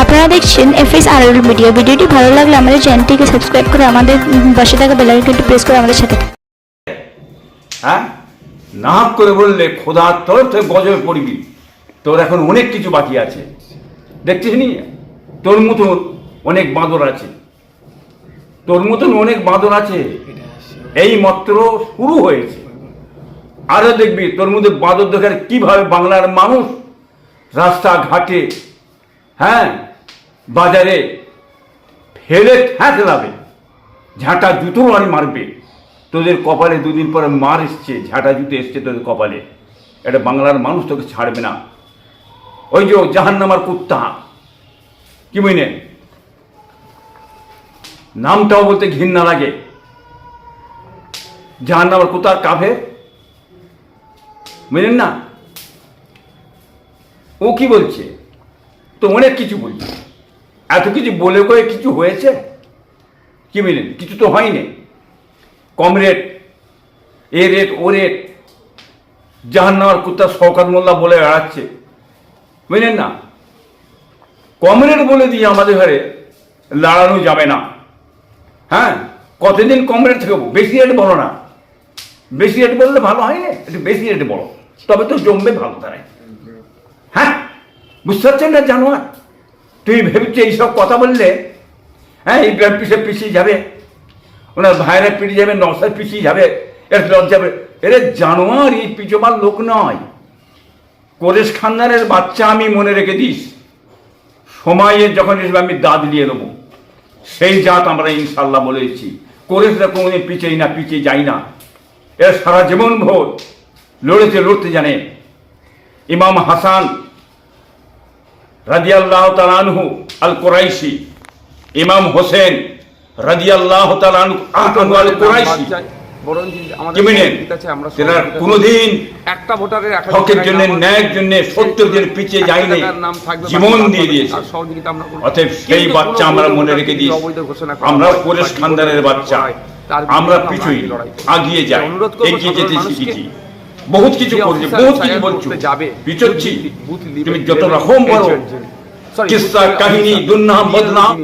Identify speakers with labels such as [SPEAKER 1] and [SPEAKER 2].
[SPEAKER 1] আপনারা দেখছেন এফএস আর মিডিয়া। ভিডিওটি ভালো লাগলে আমাদের চ্যানেলটিকে সাবস্ক্রাইব করে আমাদের পাশে থাকা বেলাইকনটি প্রেস করে আমাদের সাথে
[SPEAKER 2] হ্যাঁ? না করে বললে খোদার তোর, তুই গজবে পড়বি। তোর এখন অনেক কিছু বাকি আছে। দেখছিস নি? তোর মতন অনেক বাঁদর আছে। তোর মতন অনেক বাঁদর আছে। এই মাত্র শুরু হয়েছে। আরও দেখবি তোর মধ্যে বাঁদর দেখার কীভাবে বাংলার মানুষ রাস্তাঘাটে হ্যাঁ বাজারে ফেলে ঠেকলাবে ঝাঁটা জুতো আর মারবে। তোদের কপালে দুদিন পরে মার এসছে, ঝাঁটা জুতো এসছে তোদের কপালে। এটা বাংলার মানুষ তোকে ছাড়বে না। ওই যে জাহান্নামার কুত্তা। কি বুঝলেন নামটাও বলতে ঘৃণা লাগে। জাহান্নামার কুত্তার কাফে বুঝলেন না? ও কি বলছে? তো অনেক কিছু বলছে এত কিছু বলে কয়ে কিছু হয়েছে? কি বুঝলেন কিছু তো হয়নি। কম রেট, এ রেট, ও রেট, জাহান্নামার কুত্তা শওকাত মোল্লা বলে বেড়াচ্ছে। বুঝলেন না? কম রেট বলে দিয়ে আমাদের ঘরে লড়ানো যাবে না। হ্যাঁ? কতদিন কম রেট থাকব? বেশি রেট বলো না। বেশি রেট বললে ভালো হয় না? একটু বেশি রেট বলো। তবে তো জমবে ভালো তারাই। হ্যাঁ? বুঝতে পারছেন না জানোয়ার। তুই ভেবেছিস এইসব কথা বললে হ্যাঁ এই পিছিয়ে পিছিয়ে যাবে, ওনার ভাইয়েরা পিছিয়ে যাবে নসার পিছিয়ে যাবে, এর যাবে এরে জানোয়ার এই পিছবার লোক নয়। কোরেশ খানদানের বাচ্চা আমি মনে রেখে দিস। সময়ে যখন এসবে আমি দাঁত দিয়ে দেবো, সেই জাত আমরা ইনশাল্লাহ বলেছি কোরেশরা কোনোদিন পিছিয়ে না পিছিয়ে যাই না। এরা সারা জীবন ভোর লড়েছে লড়তে জানে। ইমাম হাসান রাদিয়াল্লাহ তালানহু আল কোরাইশি ইমাম হোসেন রাদিয়াল্লাহ তালানহু আল কোরাইশি কি মিনেন তেনার কোনোদিন
[SPEAKER 3] একটা ভোটারের
[SPEAKER 2] হকের জন্য ন্যায়ের জন্য সত্যের জন্য পিছিয়ে যায়নি
[SPEAKER 3] টাকার নাম থাকবে,
[SPEAKER 2] জীবন দিয়ে দিয়েছে।
[SPEAKER 3] আমরা করব।
[SPEAKER 2] অতএব সেই বাচ্চা আমরা মনে রেখে আমরা খানদানের বাচ্চা। আমরা পিছুই। আগিয়ে যাই। এগিয়ে যেতে শিখেছি। বহুত কিছু করছে বহুত কিছু বলছো।
[SPEAKER 3] যাবে,
[SPEAKER 2] পিছোচ্ছি তুমি যত রকম বলো
[SPEAKER 3] বুথ-
[SPEAKER 2] কাহিনী দুর্নাম বদনাম